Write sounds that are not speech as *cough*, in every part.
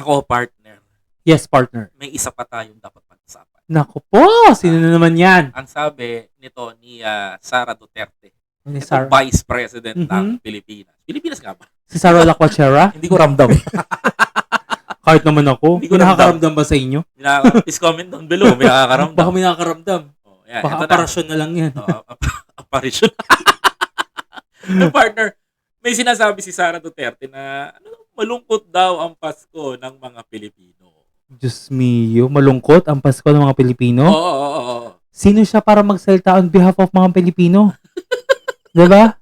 Nako, partner. Yes, partner. May isa pa tayong dapat pag-usapan. Naku po, sino na naman yan? Ang sabi nito ni ah, Sara Duterte, Ni ito Sarah. Vice President ng Mhm. Pilipinas. Pilipinas nga ba? Si Sarah Laquachera? *laughs* Hindi ko ramdam. *laughs* Kahit naman ako. Hindi ko nakakaramdam ba sa inyo? Minaka- Please comment down below. May nakakaramdam. Baka may nakakaramdam. Oh, yan, Baka ito na. aparasyon na lang yan. Oh, ap- *laughs* apparition. Yung partner, may sinasabi si Sara Duterte na ano, malungkot daw ang Pasko ng mga Pilipino. Diyos mio, malungkot ang Pasko ng mga Pilipino. Oo, oo, oo, oo. Sino siya para magsalita on behalf of mga Pilipino? *laughs* diba?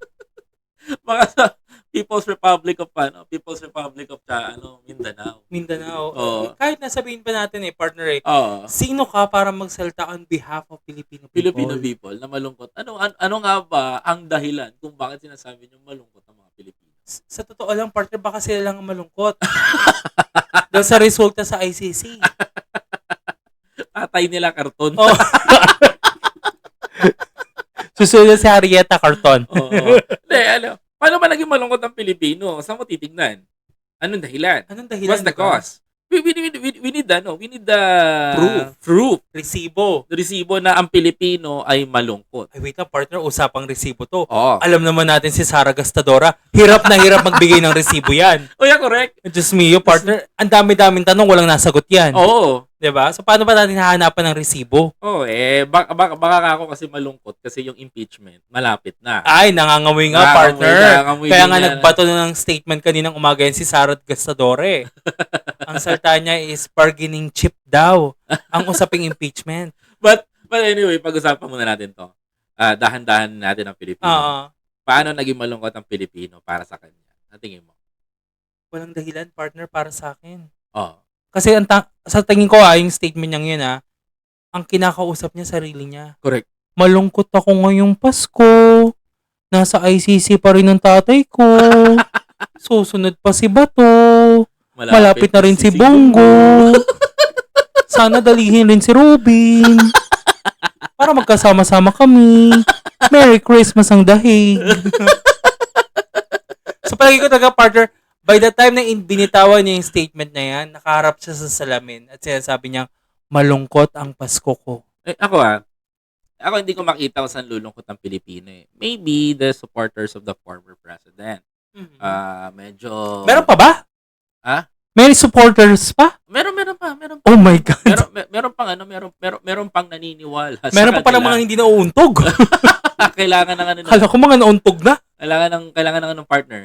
Mga sa People's Republic of ano, People's Republic of ano, Mindanao. Mindanao. Oo. Kahit nasabihin pa natin eh, partner eh, Oo. sino ka para magsalita on behalf of Filipino people? Filipino people na malungkot. Ano an- ano nga ba ang dahilan kung bakit sinasabi niyo malungkot ang mga Sa totoo lang, partner, baka sila lang ang malungkot. *laughs* Dahil sa resulta sa ICC. *laughs* Tatay nila karton. Oh. *laughs* Susunod si Harrieta Carton. Oo. Hindi, ano, paano ba naging malungkot ang Pilipino? Saan mo titignan? Anong dahilan? Anong dahilan? What's the cause? We, we, we, we, we need ano, we need the Proof. proof, Resibo. resibo na ang Pilipino ay malungkot. Ay, wait lang, partner. Usapang resibo to. Oo. Alam naman natin si Sara Gastadora, hirap na hirap magbigay ng resibo yan. *laughs* Oh, yeah, correct. Diyos mio, partner, ang dami-daming tanong, walang nasagot yan. Oo. 'Di ba? So, paano ba natin hahanapan ng resibo? Oh, eh, baka, baka, baka ka ako kasi malungkot kasi yung impeachment, malapit na. Ay, nangangamoy nga, Nangangamoy, partner. nangangamoy Kaya nga yan. nagbato na ng statement kaninang umaga yan si Sara Gastadore. *laughs* ang salta niya is bargaining chip daw. Ang usaping impeachment. But, but anyway, pag-usapan muna natin to. Ah, dahan-dahan natin ang Pilipino. Oo. Paano naging malungkot ang Pilipino para sa kanya? Sa tingin mo? walang dahilan, partner, para sa akin. Oh. Kasi ang ta- sa tingin ko ah, yung statement niya yun ah, ang kinakausap niya sarili niya. Correct. Malungkot ako ngayong Pasko. Nasa ICC pa rin ang tatay ko. *laughs* Susunod pa si Bato. Malapit na rin si Bongo. *laughs* Sana dalihin rin si Robin. Para magkasama-sama kami. Merry Christmas ang dahig. so palagi ko taga partner, by the time na in- binitawan niya yung statement na yan, nakaharap siya sa salamin at sinasabi niya, malungkot ang Pasko ko. Eh, ako ah, ako hindi ko makita kung saan lulungkot ang Pilipino eh. Maybe the supporters of the former president. Ah, medyo... meron pa ba? Ah? May supporters pa? Meron, meron pa, meron pa. Oh my God. Meron, mer- meron pang ano, meron, meron, meron pang naniniwala. Meron pa pala mga hindi nauuntog. *laughs* kailangan ng ano, *laughs* Kala ko mga nauuntog na. kailangan ng, kailangan ng anong partner.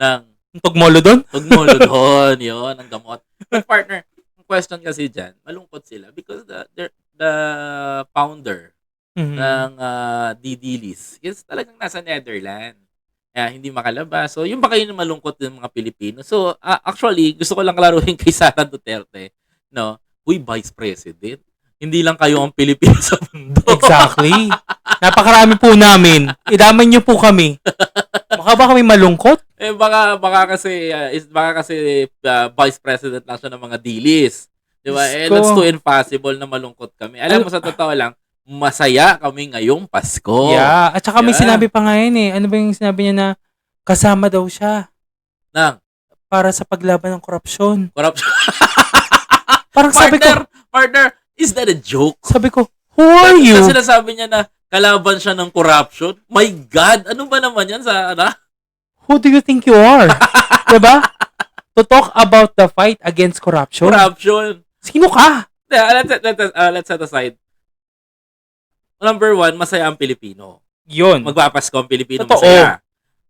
Ng Untog molo doon? tugmolodon, *laughs* yun, ang gamot. But partner, ang question kasi dyan, malungkot sila because the, the, the founder Mhm. ng uh, Didilis is talagang nasa Netherlands. Kaya hindi makalabas. So, yung ba kayo na malungkot ng mga Pilipino? So, ah, actually, gusto ko lang klaruhin *laughs* kay Sara Duterte, no? Uy, Vice President. Hindi lang kayo ang Pilipino sa mundo. Exactly. *laughs* Napakarami po namin. Idaman niyo po kami. Baka ba kami malungkot? eh, baka, baka kasi, ah, is, baka kasi ah, Vice President lang siya ng mga dilis. Di ba? Eh, that's too impossible na malungkot kami. Alam mo, sa totoo lang, masaya kami ngayong Pasko. Yeah. At saka may Yeah. sinabi pa nga yun eh. Ano ba yung sinabi niya na kasama daw siya Nang, para sa paglaban ng korupsyon. corruption. *laughs* Parang sabi ko, partner, partner, is that a joke? sabi ko, who are you? Kasi sinasabi niya na kalaban siya ng corruption. My God, ano ba naman yan sa, ano? Who do you think you are? *laughs* diba? To talk about the fight against corruption. Corruption. Sino ka? Yeah, let's, let's, uh, let's set aside. Number one, masaya ang Pilipino. Yun. Magpapasko ang Pilipino, Totoo. masaya.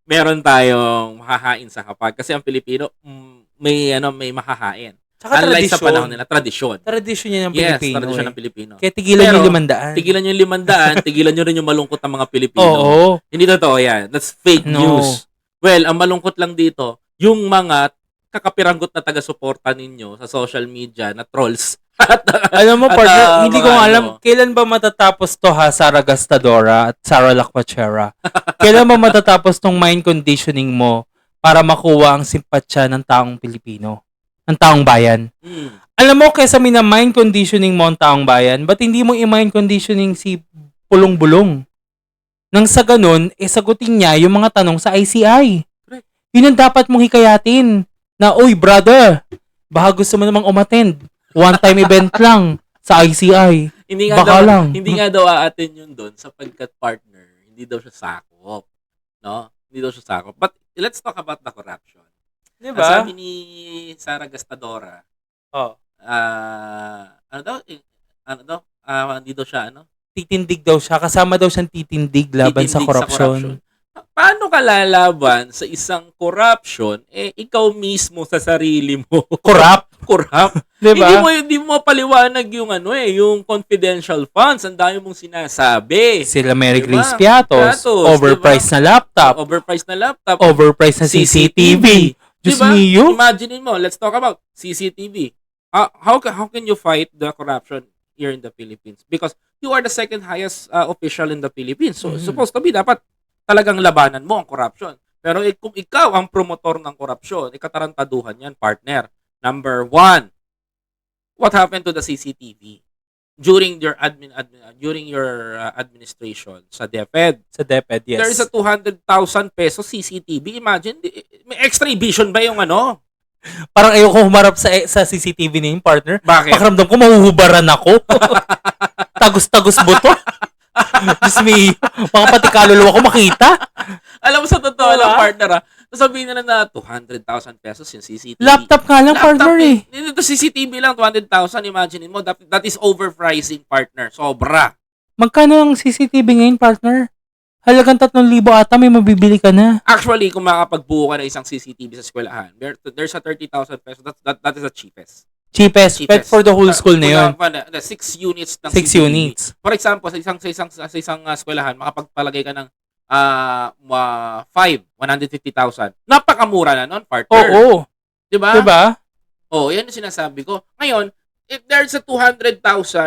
Meron tayong mahahain sa kapag. Kasi ang Pilipino, mm, may, ano, may mahahain. Saka Unlike sa tradisyon. panahon nila, tradisyon. Tradisyon niya ng Yes, Pilipino. tradisyon eh. ng Pilipino. Kaya tigilan Pero, yung limandaan. Tigilan yung limandaan, *laughs* tigilan nyo rin yung malungkot ng mga Pilipino. Oo. Hindi totoo yan. That's fake No. news. Well, ang malungkot lang dito, yung mga kakapiranggot na taga-suporta ninyo sa social media na trolls. *laughs* Alam mo, At, partner, ah, hindi mga ko alam, ano. kailan ba matatapos to ha, Sara Gastadora at Sara Lacquachera? *laughs* kailan ba matatapos tong mind conditioning mo para makuha ang simpatsya ng taong Pilipino? Ng taong bayan? Hmm. Alam mo, kesa mina-mind conditioning mo ang taong bayan, ba't hindi mo i-mind conditioning si Pulong-Bulong? Nang sa ganun, eh sagutin niya yung mga tanong sa ICI. Correct. Yun ang dapat mong hikayatin. Na, uy, brother, Baka gusto mo namang umattend. One-time event *laughs* lang sa ICI. Hindi nga Baka daw, lang. hindi nga daw aatin yun doon sapagkat partner, hindi daw siya sakop. No? Hindi daw siya sakop. But let's talk about the corruption. Di Ang sabi ni Sara Gastadora, Oh. ah ano daw? Eh, ano daw? Ah, hindi daw siya ano? Titindig daw siya. Kasama daw siyang titindig laban sa Titindig korupsyon. Pa- Paano ka lalaban sa isang corruption eh ikaw mismo sa sarili mo *laughs* Corrupt. corrupt? *laughs* Di Hindi mo ba? hindi mo paliwanag yung ano eh, yung confidential funds. Ang dami mong sinasabi. Sila Mary Diba? Grace Piatos. Piatos, Overpriced na laptop. Overpriced na laptop. Overpriced na CCTV. Diyos Diba? mio. Imagine mo, let's talk about CCTV. Uh, how how can you fight the corruption here in the Philippines? Because you are the second highest uh, official in the Philippines. So Mhm. supposed to be dapat talagang labanan mo ang corruption. Pero eh, kung ikaw ang promotor ng korupsyon, ikatarantaduhan yan, partner. Number one, what happened to the CCTV during your admin, admin uh, during your uh, administration sa DepEd? Sa DepEd, yes. There is a 200,000 peso CCTV. Imagine, may extra vision ba yung ano? Parang ayoko humarap sa sa CCTV na yung partner. Bakit? Pakiramdam ko, mahuhubaran ako. *laughs* Tagos-tagos buto. Diyos me, mga pati kaluluwa ko makita. Alam mo sa totoo Diba? lang, partner ah. Sasabihin na lang na 200,000 pesos yung CCTV. Laptop nga lang, partner eh. Dito CCTV lang, 200,000. Imagine mo, that, that is overpricing, partner. Sobra. Magkano ang CCTV ngayon, partner? Halagang 3,000 ata, may mabibili ka na. Actually, kung makakapagbuo ka ng isang CCTV sa eskwelahan, there, there's a 30,000 pesos. That, that, that is the cheapest. Cheapest, Cheapest. pet for the whole school na yun. Kuna- the six units ng 6 CCTV. units. For example, sa isang sa isang sa isang uh, eskwelahan, makapagpalagay ka ng ah uh, 5, 150,000. Napakamura na nun, partner. Oo, 'Di ba? diba? Oh, 'yan yung sinasabi ko. Ngayon, if there's a 200,000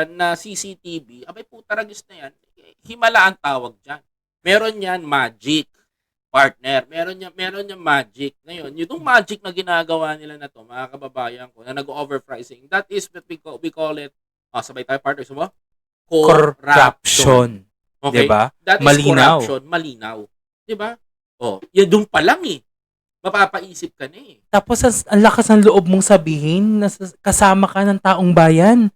na CCTV, abay puta ragis na 'yan. Himala ang tawag diyan. Meron 'yan magic partner. Meron niya meron niya magic. Ngayon, yung magic na ginagawa nila na to, mga kababayan ko, na nag-overpricing, that is what we call, we call it, ah, sabay tayo partner, mo? Corruption. Okay? Diba? That is Malinaw. corruption, malinaw. 'Di ba? Oh, yan doon pa lang eh. Mapapaisip ka na eh. Tapos ang lakas ng loob mong sabihin na sa- kasama ka ng taong bayan.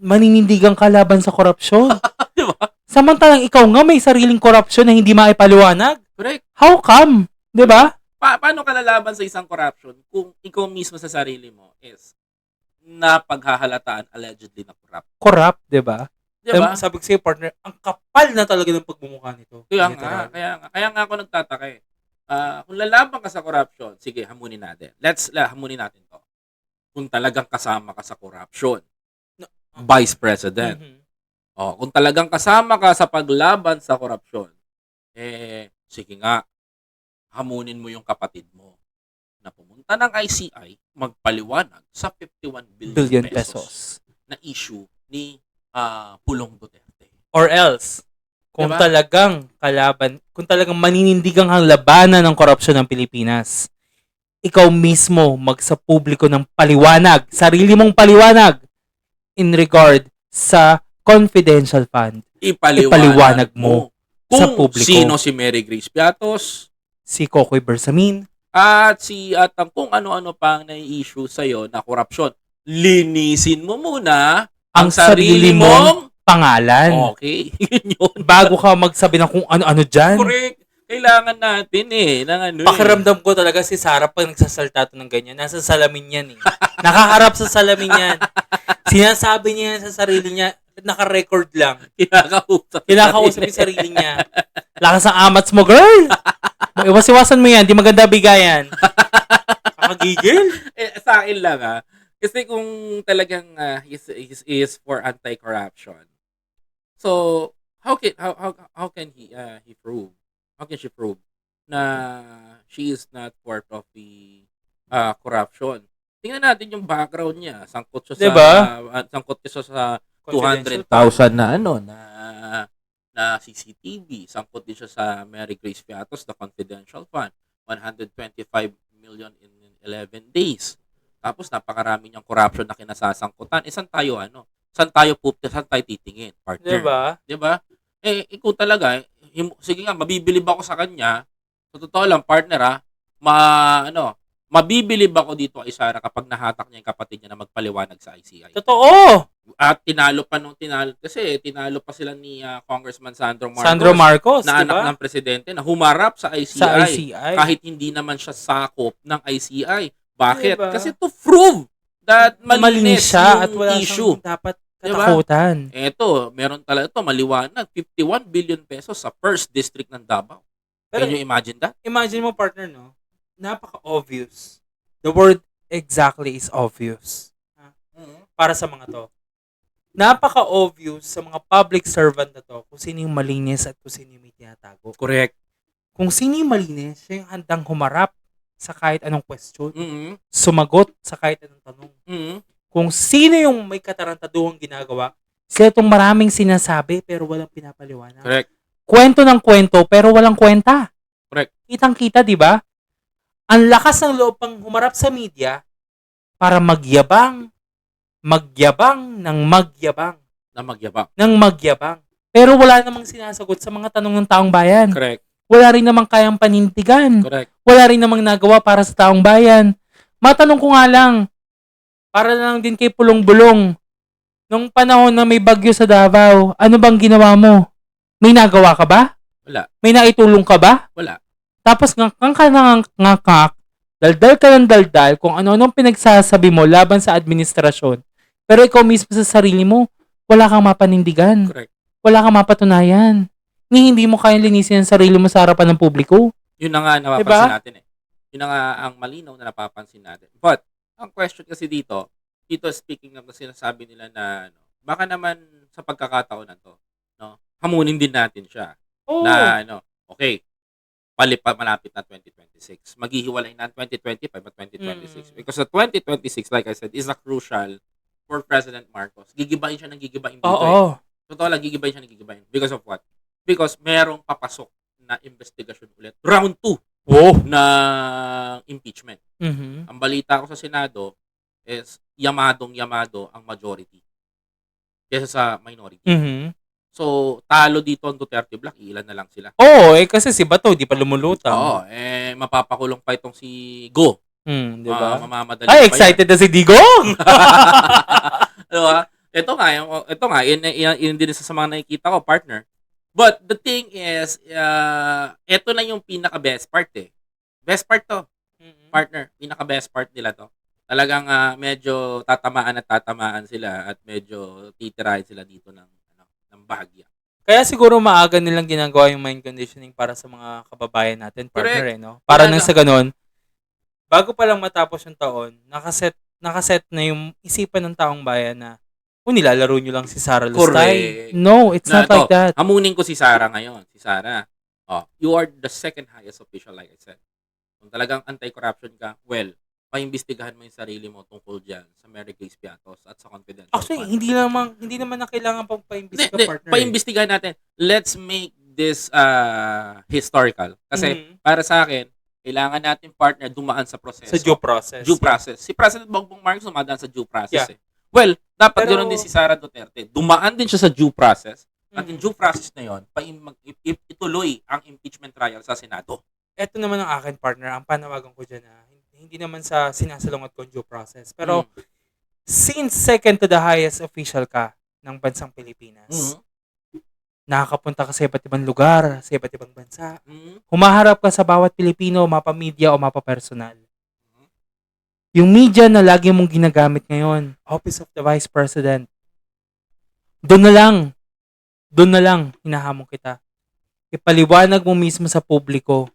Maninindigan ka laban sa korupsyon. *laughs* 'Di ba? Samantalang ikaw nga may sariling korupsyon na hindi maipaliwanag. Correct. How come? 'Di ba? Pa- paano ka lalaban sa isang corruption kung ikaw mismo sa sarili mo is napaghahalataan allegedly na corrupt? Corrupt, 'di ba? 'Di ba? Sabi ko sa'yo, partner, ang kapal na talaga ng pagmumukha nito. Kaya nga, kaya nga, kaya nga ako nagtataka eh. Ah, kung lalaban ka sa corruption, sige, hamunin natin. Let's la, hamunin natin 'to. Kung talagang kasama ka sa corruption, Vice President. Mhm. Oh, kung talagang kasama ka sa paglaban sa korupsyon, eh, sige nga, hamunin mo yung kapatid mo na pumunta ng ICI, magpaliwanag sa 51 billion, Billion pesos, pesos. na issue ni ah, Pulong Duterte. Or else, kung Diba? talagang kalaban, kung talagang maninindigang ang labanan ng korupsyon ng Pilipinas, ikaw mismo magsa publiko ng paliwanag, sarili mong paliwanag in regard sa confidential fund. Ipaliwanag, Ipaliwanag mo, mo sa kung publiko. sino si Mary Grace Piatos Si Kokoy Bersamin, at si at ang kung ano-ano pang nai-issue sa'yo na korupsyon. Linisin mo muna ang, Ang sarili, sarili mong pangalan. Okay, *laughs* yun yun. Bago ka magsabi ng kung ano-ano dyan. Correct. Kailangan natin eh, ng ano eh. Pakiramdam ko talaga si Sarah pag nagsasalta to ng ganyan. Nasa salamin yan eh. Nakaharap sa salamin yan. *laughs* Sinasabi niya yan sa sarili niya. Naka-record lang. *laughs* Kinakausap. Kinakausap yung sarili niya. *laughs* Lakas ang amats mo, girl! Iwas-iwasan mo yan. Di maganda bigayan. *laughs* Kakagigil. Eh, sa akin lang ah. Kasi kung talagang ah, is, is, is for anti-corruption. So, how can how how, how can he uh, he prove? How can she prove na she is not part of the uh, corruption? Tingnan natin yung background niya. Sangkot siya sa Diba? ah, sangkot siya sa 200,000 na ano na na CCTV. Sangkot din siya sa Mary Grace Piatos, the confidential fund. 125 million in 11 days. Tapos napakarami niyang corruption na kinasasangkutan. Eh, saan tayo ano? Saan tayo pup, saan tayo titingin? Partner. Diba? 'Di ba? Eh, ikaw talaga, eh, sige nga, mabibilib ako sa kanya. Sa totoo lang, partner ah, ma, ano, Mabibilib ako dito kay Sara kapag nahatak niya yung kapatid niya na magpaliwanag sa ICI. Totoo. At tinalo pa nung tinalo kasi tinalo pa sila ni ah, Congressman Sandro Marcos Sandro Marcos, na di anak ng presidente na humarap sa ICI, Sa ICI. kahit hindi naman siya sakop ng ICI. Bakit? Diba? Kasi to prove that Malinis malinis siya at wala issue. dapat Diba? katakutan. Eto, meron talaga ito, maliwanag, 51 billion pesos sa first district ng Davao. Pero Can you imagine that? imagine mo partner, no? Napaka-obvious. The word exactly is obvious. Para sa mga to. Napaka-obvious sa mga public servant na to kung sino yung malinis at kung sino yung may tinatago. Correct. Kung sino yung malinis, siya yung handang humarap sa kahit anong question. mm Sumagot sa kahit anong tanong. mm Kung sino yung may katarantaduhang ginagawa, sila itong maraming sinasabi pero walang pinapaliwanag. Correct. kwento ng kwento pero walang kwenta. Correct. Kitang-kita, 'di ba? Ang lakas ng loob pang humarap sa media para magyabang, magyabang ng magyabang, Na magyabang. ng magyabang. Pero wala namang sinasagot sa mga tanong ng taong bayan. Correct. Wala rin namang kayang panindigan. Correct. Wala rin namang nagawa para sa taong bayan. Matanong ko nga lang, para lang din kay Pulong-Bulong, nung panahon na may bagyo sa Davao, ano bang ginawa mo? May nagawa ka ba? Wala. May naitulong ka ba? Wala. Tapos ngakang ka ng ngakak, daldal ka ng daldal kung ano-anong pinagsasabi mo laban sa administrasyon. Pero ikaw mismo sa sarili mo, wala kang mapanindigan. Correct. Wala kang mapatunayan. Ni hindi mo kayang linisin ang sarili mo sa harapan ng publiko. Yun na nga napapansin Diba? natin eh. Yun na nga ang malinaw na napapansin natin. But, ang question kasi dito, dito speaking na sinasabi nila na, ano, baka naman sa pagkakataon na to, no, hamunin din natin siya. Oh. Na, ano, okay, palipa, malapit na 2026. Maghihiwalay na ang 2025 at 2026. Mm. Because the 2026, like I said, is a crucial for President Marcos. Gigibahin siya ng gigibahin dito eh. Oo. Totoo lang, gigibahin siya ng gigibahin. Because of what? Because merong papasok na investigation ulit. Round 2 Wow. ng impeachment. Mhm. Ang balita ko sa Senado is yamadong yamado ang majority kesa sa minority. Mhm. So, talo dito ang Duterte Black, ilan na lang sila. Oo, eh kasi si Bato di pa lumulutang. Oo, eh mapapakulong pa itong si Go. Hmm, di ba? mamamadali Ay, excited na si Digong! *laughs* diba? Ito nga, yung, ito nga, yun, yun, yun din isa sa mga nakikita ko, partner. But the thing is, uh, ito na yung pinaka-best part eh. Best part to, partner. Pinaka-best part nila to. Talagang ah, medyo tatamaan at tatamaan sila at medyo titirahin sila dito ng, ng bahagya. Kaya siguro maaga nilang ginagawa yung mind conditioning para sa mga kababayan natin, partner Correct. eh, no? Para nang na. sa ganun, bago pa lang matapos yung taon, nakaset, nakaset na yung isipan ng taong bayan na, kung nilalaro nyo lang si Sara Lustay. Correct. No, it's Na not like ito, that. Hamunin ko si Sarah ngayon. Si Sarah, oh, you are the second highest official like I said. Kung talagang anti-corruption ka, well, paimbestigahan mo yung sarili mo tungkol dyan sa Mary Grace Piatos at sa confidential Actually, fund. hindi naman hindi naman na kailangan pang hindi. partner. eh. Paimbestigahan natin. Let's make this uh, historical. Kasi Mhm. para sa akin, kailangan natin partner dumaan sa proseso. sa due process. Due process. Si President Bongbong Marcos dumadaan sa due process Yeah. eh. Well, dapat Pero- ganoon din si Sara Duterte. Dumaan din siya sa due process. At Mhm. yung due process na yon, i- ituloy ang impeachment trial sa Senado. Ito naman ang akin, partner. Ang panawagan ko dyan na hindi naman sa sinasalungat ko due process. Pero, Mm. since second to the highest official ka ng bansang Pilipinas, Mhm. nakakapunta ka sa iba't ibang lugar, sa iba't ibang bansa, Mhm. humaharap ka sa bawat Pilipino, mapa-media o mapa-personal. Mhm. Yung media na lagi mong ginagamit ngayon, Office of the Vice President, doon na lang, doon na lang, hinahamon kita. Ipaliwanag mo mismo sa publiko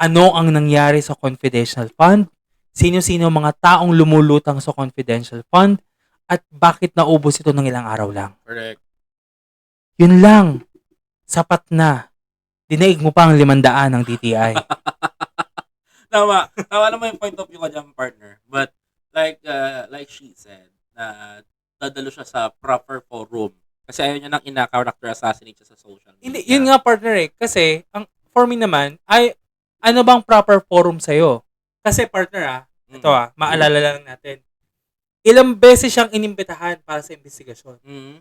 ano ang nangyari sa confidential fund, sino-sino mga taong lumulutang sa confidential fund, at bakit naubos ito ng ilang araw lang. Correct. Yun lang. Sapat na. Dinaig mo pa ang limandaan ng DTI. *laughs* Tama. Tama naman yung point of view ko dyan, partner. But, like, uh, like she said, na dadalo siya sa proper forum. Kasi ayaw niya nang ina-character assassinate siya sa social media. Hindi, yun nga partner eh. Kasi, ang, for me naman, ay, ano bang proper forum sa'yo? Kasi partner ah, Mhm. ito ah, maalala lang natin. Ilang beses siyang inimbitahan para sa investigasyon. Mhm.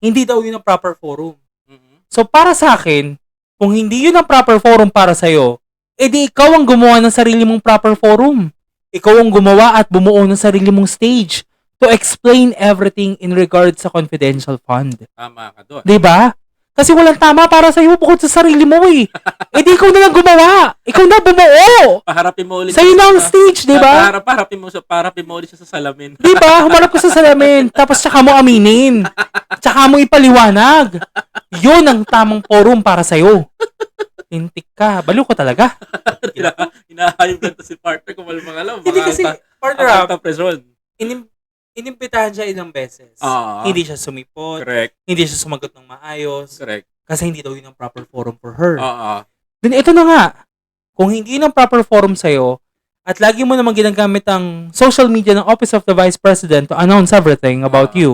Hindi daw yun ang proper forum. Mhm. So para sa akin, kung hindi yun ang proper forum para sa'yo, edi ikaw ang gumawa ng sarili mong proper forum. Ikaw ang gumawa at bumuo ng sarili mong stage to explain everything in regards sa confidential fund. Tama ka doon. 'Di ba? Kasi walang tama para sa iyo bukod sa sarili mo eh. eh di ikaw na lang gumawa. Ikaw na bumuo. Paharapin mo ulit. Sa'yo na ang stage, di ba? Paharap, paharapin mo, sa- paharapin mo ulit siya sa salamin. Di ba? Humarap ka sa salamin. *laughs* Tapos tsaka mo aminin. Tsaka mo ipaliwanag. Yun ang tamang forum para sa'yo. Tintik ka. Baliw ko talaga. Ina- Inahayop lang to si partner kung walang mga alam. Hindi kasi, partner Ang up, alta pressure. Inim- inimbitahan siya ilang beses. Ah. Hindi siya sumipot. Correct. Hindi siya sumagot ng maayos. Correct. Kasi hindi daw yun ang proper forum for her. Oo. Then ito na nga, kung hindi ng proper forum sa'yo, at lagi mo naman ginagamit ang social media ng Office of the Vice President to announce everything about Ah. you,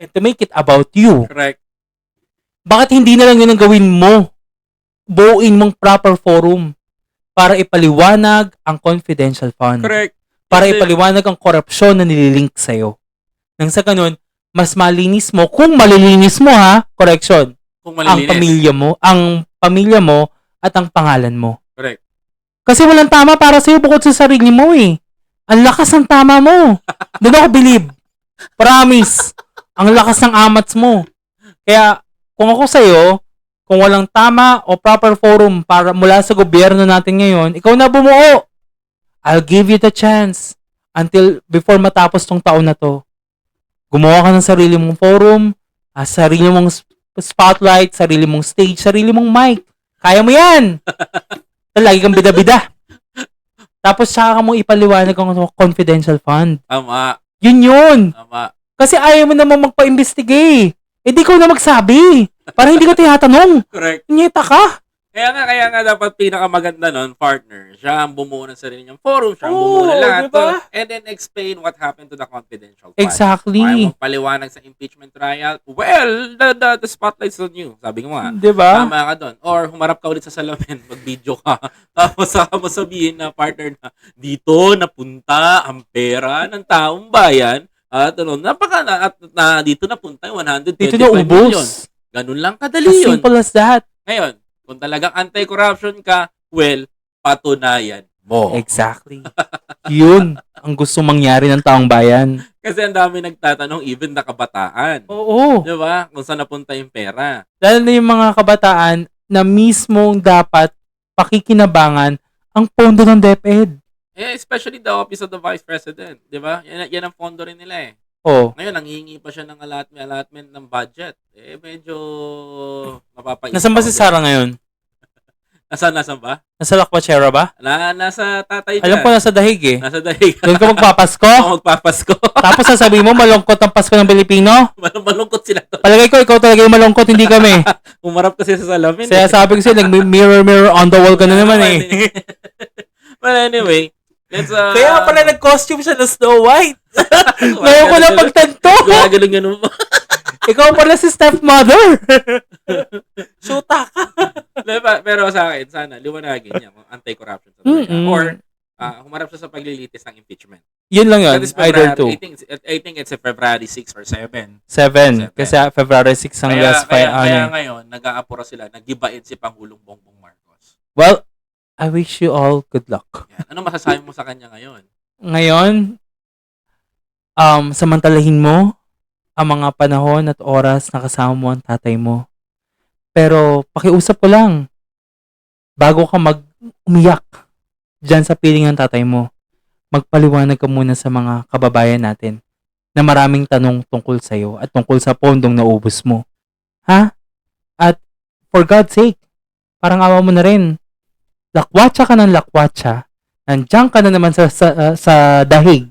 and to make it about you, Correct. bakit hindi na lang yun ang gawin mo? Buuin mong proper forum para ipaliwanag ang confidential fund. Correct. Para Kasi- ipaliwanag ang korupsyon na nililink sa'yo. Nang sa ganun, mas malinis mo, kung malilinis mo ha, correction, Kung ang malilinis. pamilya mo, ang pamilya mo at ang pangalan mo. Correct. Kasi walang tama para sa'yo bukod sa sarili mo eh. Ang lakas ng tama mo. *laughs* Doon ako believe. Promise. Ang lakas ng amats mo. Kaya, kung ako sa'yo, kung walang tama o proper forum para mula sa gobyerno natin ngayon, ikaw na bumuo. I'll give you the chance until before matapos tong taon na to. Gumawa ka ng sarili mong forum, ah, sarili mong sp- spotlight, sarili mong stage, sarili mong mic. Kaya mo yan! *laughs* Lagi kang bida-bida. Tapos saka mo ipaliwanag ang confidential fund. Tama. Yun yun. Tama. Kasi ayaw mo naman magpa-investigate. Eh di ko na magsabi. Para hindi ka tinatanong. Correct. Nyeta ka. Kaya nga, kaya nga dapat pinakamaganda nun, partner, siya ang bumuo ng sarili niyang forum, siya ang bumuo ng lahat. diba? And then explain what happened to the confidential file. Exactly. Mong paliwanag sa impeachment trial. Well, the, the, the spotlight's on you. Sabi ko nga. Di ba? Tama ka doon. Or humarap ka ulit sa salamin, *laughs* mag-video ka. *laughs* Tapos saka mo sabihin na partner na dito napunta ang pera ng taong bayan at ano, napaka na, at, na dito napunta yung 125 Dito na million. ubos. Ganun lang As kadali yun. simple as that. Ngayon, kung talagang anti-corruption ka, well, patunayan mo. Exactly. *laughs* Yun ang gusto mangyari ng taong bayan. Kasi ang dami nagtatanong, even na kabataan. Oo. Di ba? Kung saan napunta yung pera. Lalo na yung mga kabataan na mismong dapat pakikinabangan ang pondo ng DepEd. Eh, especially the Office of the Vice President. Di ba? Yan, yan ang fondo rin nila eh. Oh, Ngayon, nanghihingi pa siya ng allotment, allotment ng budget. Eh, medyo mapapaisip. nasan ba si dyan. Sarah ngayon? *laughs* Nasaan, nasaan ba? Nasa Lakwatsera ba? Na, nasa tatay Alam ko nasa dahig eh. Nasa dahig. *laughs* Doon ka magpapasko. *laughs* Ako magpapasko. Tapos sasabihin mo, malungkot ang Pasko ng Pilipino. Mal- Malungkot sila to. Palagay ko, ikaw talaga yung malungkot, hindi kami. Umarap kasi sa salamin. Kaya eh. sabi ko sa'yo, like, mirror, mirror on the wall ka na naman eh. But anyway, let's uh... Kaya pala nag-costume siya na Snow White. *laughs* *laughs* Ngayon ko na pagtanto. Gagaling ganun mo. *laughs* Ikaw pala si stepmother. Shoota ka. Pero sa akin, sana, liwanagin niya kung anti-corruption sa Mm-mm. Or, ah, humarap siya sa paglilitis ng impeachment. Yun lang yun. Either two. I think, I think it's a February 6 or 7. Seven. Seven. Kasi ah, February 6 ang Kaya, last kaya, fight. kaya Ano. ngayon, nag-aapura sila, nagibain si Pangulong Bongbong Marcos. Well, I wish you all good luck. Yan. Ano masasabi mo sa kanya ngayon? Ngayon, um, samantalahin mo ang mga panahon at oras na kasama mo ang tatay mo. Pero, pakiusap ko lang, bago ka mag-umiyak dyan sa piling ng tatay mo, magpaliwanag ka muna sa mga kababayan natin na maraming tanong tungkol sa'yo at tungkol sa pondong naubos mo. Ha? At, for God's sake, parang awa mo na rin. Lakwatsa ka ng lakwatsa, nandiyan ka na naman sa, sa, uh, sa dahig,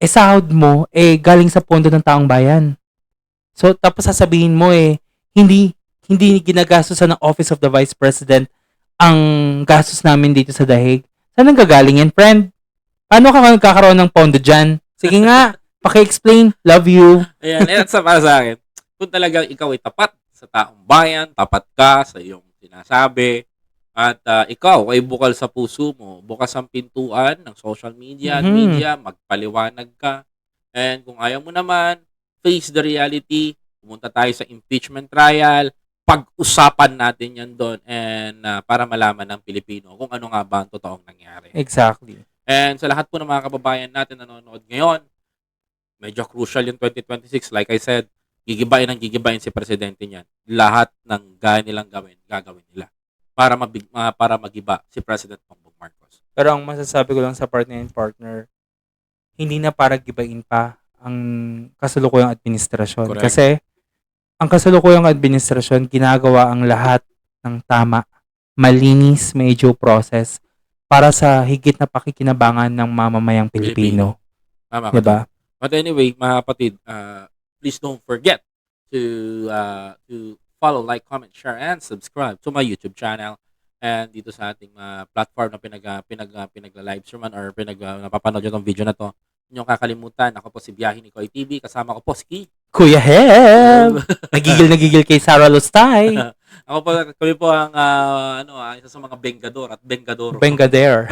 eh sahod mo, eh galing sa pondo ng taong bayan. So, tapos sasabihin mo eh, hindi, hindi ginagastos ng Office of the Vice President ang gastos namin dito sa dahig. Saan ang gagaling yan, friend? Paano ka magkakaroon ng pondo dyan? Sige nga, *laughs* paki-explain. Love you. Ayan, at sa para sa akin, kung talagang ikaw ay tapat sa taong bayan, tapat ka sa iyong sinasabi, at ah, ikaw ay bukal sa puso mo, bukas ang pintuan ng social media at Mhm. media, magpaliwanag ka. And kung ayaw mo naman, face the reality, pumunta tayo sa impeachment trial, pag-usapan natin yan doon and ah, para malaman ng Pilipino kung ano nga ba ang totoong nangyari. Exactly. And sa lahat po ng mga kababayan natin na nanonood ngayon, medyo crucial yung 2026. Like I said, gigibayin ang gigibayin si presidente niyan. Lahat ng gaya nilang gawin, gagawin nila para mabig, ah, para magiba si President Bongbong Marcos. Pero ang masasabi ko lang sa partner and partner, hindi na para gibain pa ang kasalukuyang administrasyon. Correct. Kasi ang kasalukuyang administrasyon, ginagawa ang lahat ng tama, malinis, may due process para sa higit na pakikinabangan ng mamamayang Pilipino. Tama ka. Diba? But anyway, mga kapatid, uh, please don't forget to uh, to follow, like, comment, share, and subscribe to my YouTube channel and dito sa ating uh, platform na pinag, uh, pinag, uh, pinagla-live streaman or pinag, uh, napapanood tong video na to. Niyong kakalimutan, ako po si Biyahe ni Koy TV, kasama ko po si. Kuya Heb! *laughs* nagigil nagigil kay Sarah Lustay. *laughs* ako po, kami po ang uh, ano, isa sa mga Bengador at Bengador. Bengader.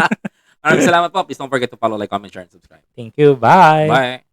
*laughs* Maraming salamat po. Please don't forget to follow, like, comment, share, and subscribe. Thank you. Bye. Bye!